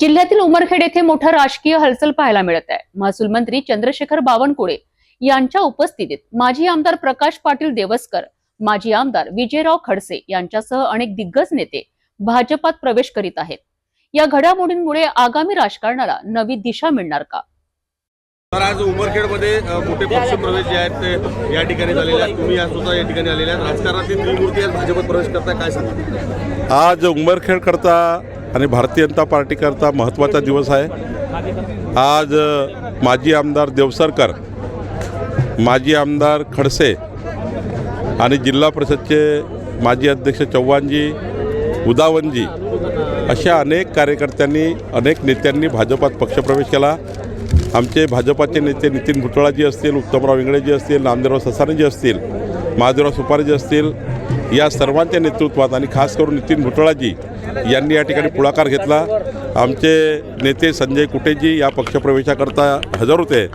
जिल्ह्यातील उमरखेड येथे मोठं राजकीय हलचल पाहायला मिळत आहे. महसूल मंत्री चंद्रशेखर बावनकुळे यांच्या उपस्थितीत माजी आमदार प्रकाश पाटील देवसकर माजी आमदार विजयराव खडसे यांच्यासह अनेक दिग्गज नेते भाजपात प्रवेश करीत आहेत. या घडामोडींमुळे आगामी राजकारणाला नवी दिशा मिळणार का? तर आज उमरखेडमध्ये मोठे पक्ष प्रवेश जे आहेत ते या ठिकाणी झालेले आहेत. तुम्ही आज सुद्धा या ठिकाणी आलेले आहेत. राजकारणातील त्रिमूर्ती आज भाजपत प्रवेश करताय काय सांगा आज उंबरखेडकरता आणि भारतीय जनता पार्टीकरता महत्त्वाचा दिवस आहे. आज माजी आमदार देवसरकर माजी आमदार खडसे आणि जिल्हा परिषदचे माजी अध्यक्ष चव्हाणजी उदावनजी अशा अनेक कार्यकर्त्यांनी अनेक नेत्यांनी भाजपात पक्षप्रवेश केला. आमचे भाजपाचे नेते नितीन भुतळाजी असतील उत्तमराव इंगळेजी असतील नामदेवराव ससानेजी असतील महादेवराव सुपारेजी असतील या सर्वांच्या नेतृत्वात आणि खास करून नितीन भुतळाजी यांनी या ठिकाणी पुढाकार घेतला. आमचे नेते संजय कुटेजी या पक्षप्रवेशाकरता हजर होते.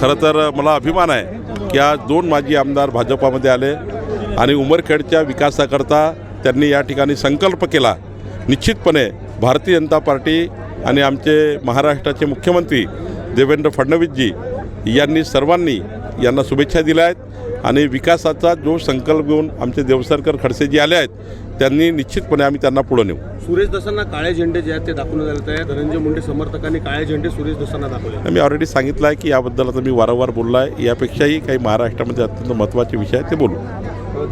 खरं तर मला अभिमान आहे की आज दोन माजी आमदार भाजपामध्ये आले आणि उमरखेडच्या विकासाकरता त्यांनी या ठिकाणी संकल्प केला. निश्चितपणे भारतीय जनता पार्टी आणि आमचे महाराष्ट्राचे मुख्यमंत्री देवेंद्र फडणवीसजी यांनी सर्वांनी यांना शुभेच्छा दिल्या आहेत. आणि विकासाचा जो संकल्प घेऊन आमचे देवसरकर खडसेजी आले आहेत त्यांनी निश्चितपणे आम्ही त्यांना पुढं नेऊ. सुरेश दसांना काळे झेंडे जे आहेत ते दाखवण्यात आले आहेत. धनंजय मुंडे समर्थकांनी काळे झेंडे सुरेश दसांना दाखवले मी ऑलरेडी सांगितलं आहे की याबद्दल आता मी वारंवार बोललो आहे यापेक्षाही काही महाराष्ट्रामध्ये अत्यंत महत्त्वाचे विषय आहेत ते बोलू.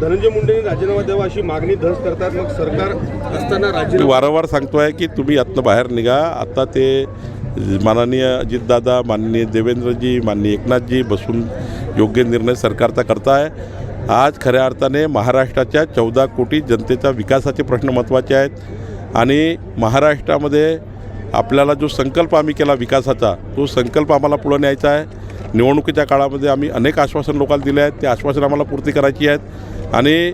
धनंजय मुंडेंनी राजीनामा द्यावा अशी मागणी धस करतात. मग सरकार असताना राजीनामा वारंवार सांगतो आहे की तुम्ही यातनं बाहेर निघा. आता ते माननीय अजितदादा माननीय देवेंद्रजी माननीय एकनाथजी बसून योग्य निर्णय सरकारचा करताय. आज खऱ्या अर्थाने महाराष्ट्राच्या चौदा कोटी जनतेचा विकासाचे प्रश्न महत्त्वाचे आहेत. आणि महाराष्ट्रामध्ये आपल्याला जो संकल्प आम्ही केला विकासाचा तो संकल्प आम्हाला पुढं न्यायचा आहे. निवडणुकीच्या काळामध्ये आम्ही अनेक आश्वासन लोकांना दिले आहेत. ते आश्वासन आम्हाला पूर्ती करायची आहेत. आणि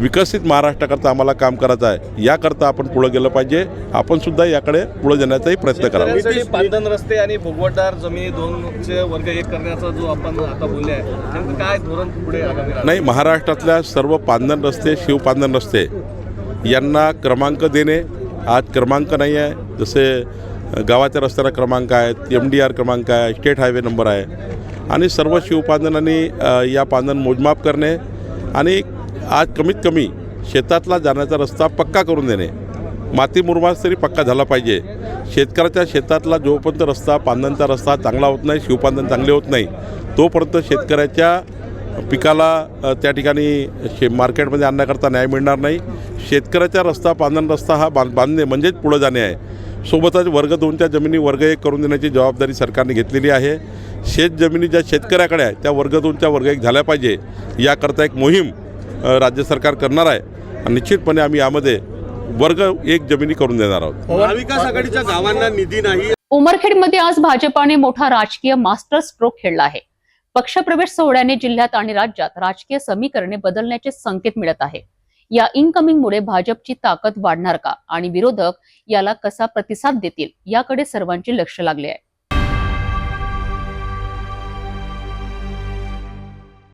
विकसित महाराष्ट्राकरता आम्हाला काम करायचं आहे. याकरता आपण पुढं गेलं पाहिजे. आपण सुद्धा याकडे पुढं जाण्याचाही प्रयत्न करावा. पांदन रस्ते आणि भोगवटदार जमिनी दोनचे वर्ग एक करण्याचा जो आपण आता बोलले आहे काय धोरण पुढे? नाही महाराष्ट्रातल्या सर्व पांदन रस्ते शिवपांदन रस्ते यांना क्रमांक देणे आज क्रमांक नाही आहे. जसे गावाच्या रस्त्याला क्रमांक आहेत एम डी आर क्रमांक आहे स्टेट हायवे नंबर आहे. आणि सर्व शिवपांदनांनी या पांदन मोजमाप करणे आणि आज कमीत कमी शेतातला जाण्याचा रस्ता पक्का करून देणे. माती मुरमास तरी पक्का झाला पाहिजे. शेतकऱ्याच्या शेतातला जोपर्यंत रस्ता पांदनचा रस्ता चांगला होत नाही शिवपांदन चांगले होत नाही तोपर्यंत शेतकऱ्याच्या पिकाला त्या ठिकाणी शे मार्केटमध्ये आणण्याकरता न्याय मिळणार नाही. शेतकऱ्याचा रस्ता पांदन रस्ता हा बांध बांधणे म्हणजेच पुढं जाणे आहे. सोबतच वर्ग दोनच्या जमिनी वर्ग एक करून देण्याची जबाबदारी सरकारने घेतलेली आहे. शेत जमिनी ज्या शेतकऱ्याकडे आहे त्या वर्ग दोनच्या वर्ग एक झाल्या पाहिजे. याकरता एक मोहीम राज्य सरकार करणार आहे. आणि निश्चितपणे आम्ही यामध्ये वर्ग एक जमिनी करून देणार आहोत. महाविकास आघाडीच्या गावांना निधी नाही. उमरखेडमध्ये आज भाजपाने मोठा राजकीय मास्टर स्ट्रोक खेळला आहे. पक्षप्रवेश सोहळ्याने जिल्ह्यात आणि राज्यात राजकीय समीकरणे बदलण्याचे संकेत मिळत आहे. या इनकमिंगमुळे भाजपची ताकद वाढणार का? आणि विरोधक याला कसा प्रतिसाद देतील? याकडे सर्वांचे लक्ष लागले आहे.